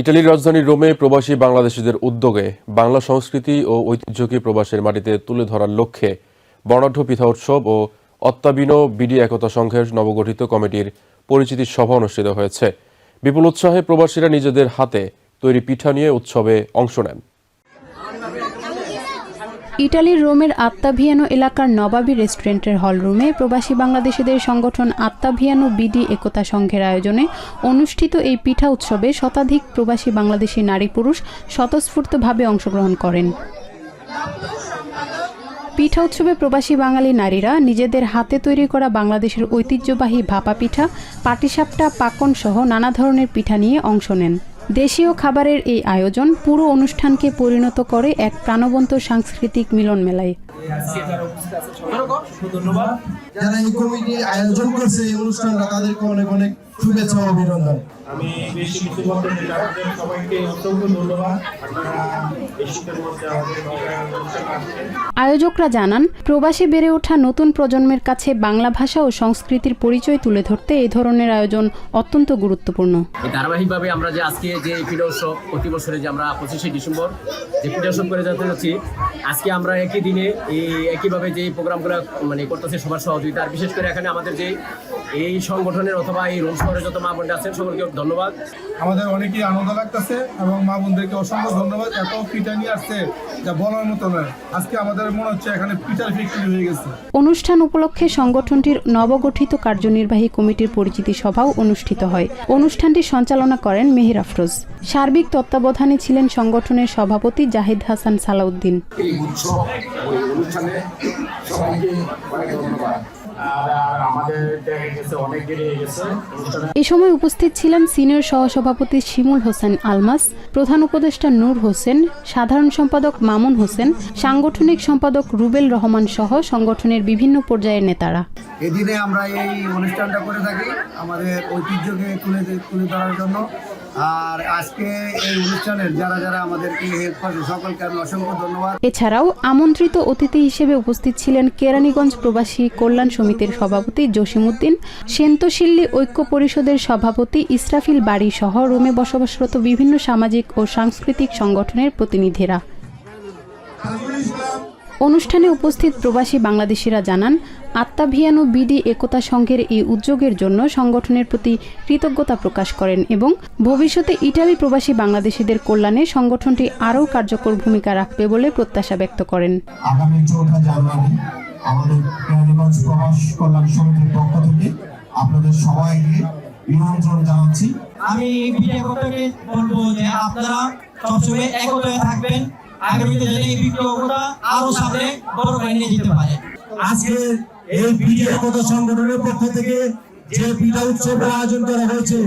ইটালির রাজধানী রোমে প্রবাসী বাংলাদেশিদের উদ্যোগে বাংলা সংস্কৃতি ও ঐতিহ্যকে প্রবাসের মাটিতে তুলে ধরার লক্ষ্যে বর্ণাঢ্য পিঠা উৎসব ও অত্যাবিন বিডি একতা সংঘের নবগঠিত কমিটির পরিচিতি সভা অনুষ্ঠিত হয়েছে। বিপুল উৎসাহে প্রবাসীরা নিজেদের হাতে তৈরি পিঠা নিয়ে উৎসবে অংশ নেন। ইটালির রোমের আত্মাভিয়ানো এলাকার নবাবী রেস্টুরেন্টের হলরুমে প্রবাসী বাংলাদেশিদের সংগঠন আত্মাভিয়ানো বিডি একতা সংঘের আয়োজনে অনুষ্ঠিত এই পিঠা উৎসবে শতাধিক প্রবাসী বাংলাদেশি নারী পুরুষ স্বতঃস্ফূর্তভাবে অংশগ্রহণ করেন। পিঠা উৎসবে প্রবাসী বাঙালি নারীরা নিজেদের হাতে তৈরি করা বাংলাদেশের ঐতিহ্যবাহী ভাপা পিঠা, পাটিসাপটা, পাকন সহ নানা ধরনের পিঠা নিয়ে অংশ নেন। দেশীয় খাবারের এই আয়োজন পুরো অনুষ্ঠানকে পরিণত করে এক প্রাণবন্ত সাংস্কৃতিক মিলন মেলায়। যারা এই কমিটি আয়োজন করছে এই অনুষ্ঠানটা তাদেরকে অনেক অনেক শুভেচ্ছা অভিনন্দন। আমি বেশি কিছু বলতে চাই সবাইকে অসংখ্য ধন্যবাদ। আয়োজকরা জানান, প্রবাসী বেড়ে ওঠা নতুন প্রজন্মের কাছে বাংলা ভাষা ও সংস্কৃতির পরিচয় তুলে ধরতে এই ধরনের আয়োজন অত্যন্ত গুরুত্বপূর্ণ। ধারাবাহিকভাবে আমরা যে আজকে যে উৎসব প্রতি বছরে যে আমরা পঁচিশে ডিসেম্বর যে উৎসব করে যেতে যাচ্ছি, আজকে আমরা একই দিনে এই একইভাবে যে প্রোগ্রামগুলো মানে করতেছি সবার সহযোগিতা, আর বিশেষ করে এখানে আমাদের যে এই সংগঠনের অথবা এই রোম শহরে যত মা বোনরা আছেন সকলকে ধন্যবাদ। আমাদের অনেকই আনন্দ লাগতেছে এবং মা বোনদেরকে অসংখ্য ধন্যবাদ। এত পিঠা নিয়ে আসছে যা বলার মতো নয়। আজকে আমাদের মনে হচ্ছে এখানে পিঠার ফ্যাক্টরি হয়ে গেছে। অনুষ্ঠান উপলক্ষে সংগঠনটির নবগঠিত কার্যনির্বাহী কমিটির পরিচিতি সভাও অনুষ্ঠিত হয়। অনুষ্ঠানটি সঞ্চালনা করেন মেহের আফরোজ। সার্বিক তত্ত্বাবধানে ছিলেন সংগঠনের সভাপতি জাহিদ হাসান সালাউদ্দিন। এই উৎসব অনুষ্ঠানে সবাইকে অনেক ধন্যবাদ। এ সময় উপস্থিত ছিলেন সিনিয়র সহসভাপতি শিমুল হোসেন আলমাস প্রধান উপদেষ্টা নূর হোসেন সাধারণ সম্পাদক মামুন হোসেন সাংগঠনিক সম্পাদক রুবেল রহমান সহ সংগঠনের বিভিন্ন পর্যায়ের নেতারা। এদিনে আমরা এই অনুষ্ঠানটা করে থাকি আমাদের ঐতিহ্যকে তুলে তুলে ধরার জন্য। আর আজকে এই অনুষ্ঠানের যারা যারা আমাদেরকে হেল্প সকলকে আমি অসংখ্য ধন্যবাদ। এছাড়াও আমন্ত্রিত অতিথি হিসেবে উপস্থিত ছিলেন কেরানীগঞ্জ প্রবাসী কল্যাণ সমিতির সভাপতি জসিমউদ্দিন সেন্তশিল্লী ঐক্য পরিষদের সভাপতি ইসরাফিল বাড়ি সহ রোমে বসবাসরত বিভিন্ন সামাজিক ও সাংস্কৃতিক সংগঠনের প্রতিনিধিরা। অনুষ্ঠানে উপস্থিত প্রবাসী বাংলাদেশিরা জানান আত্মাভিয়ানো বিডি একতা সংঘের এই উদ্যোগের জন্য সংগঠনের প্রতি কৃতজ্ঞতা প্রকাশ করেন এবং ভবিষ্যতে ইটালি প্রবাসী বাংলাদেশিদের কল্যাণে সংগঠনটি আরও কার্যকর ভূমিকা রাখবে বলে প্রত্যাশা ব্যক্ত করেন। আগামী জানুয়ারি আমাদের কেরানীগঞ্জ প্রবাস কল্যাণ সমিতির পক্ষ থেকে আপনাদের সবাইকে নিমন্ত্রণ জানাচ্ছি। আমি বিজয় করতে বলব যে আপনারা সবসময় একতা হয়ে থাকবেন। আগামীতে যেন এই বিপ্লবটা আরও সামনে বড় নিয়ে যেতে পারে। আজকে এই বিডি একতা সংগঠনের পক্ষ থেকে যে পিঠা উৎসবের আয়োজন করা হয়েছে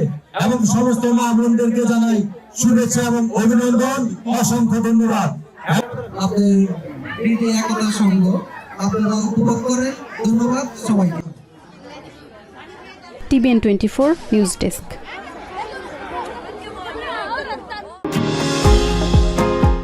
এবং সমস্ত মা বোনদেরকে জানাই শুভেচ্ছা এবং অভিনন্দন অসংখ্য ধন্যবাদ। আপনি বিজয় একতা সংঘ আপনারা উপভোগ করেন। ধন্যবাদ সবাইকে। TBN twenty four news desk.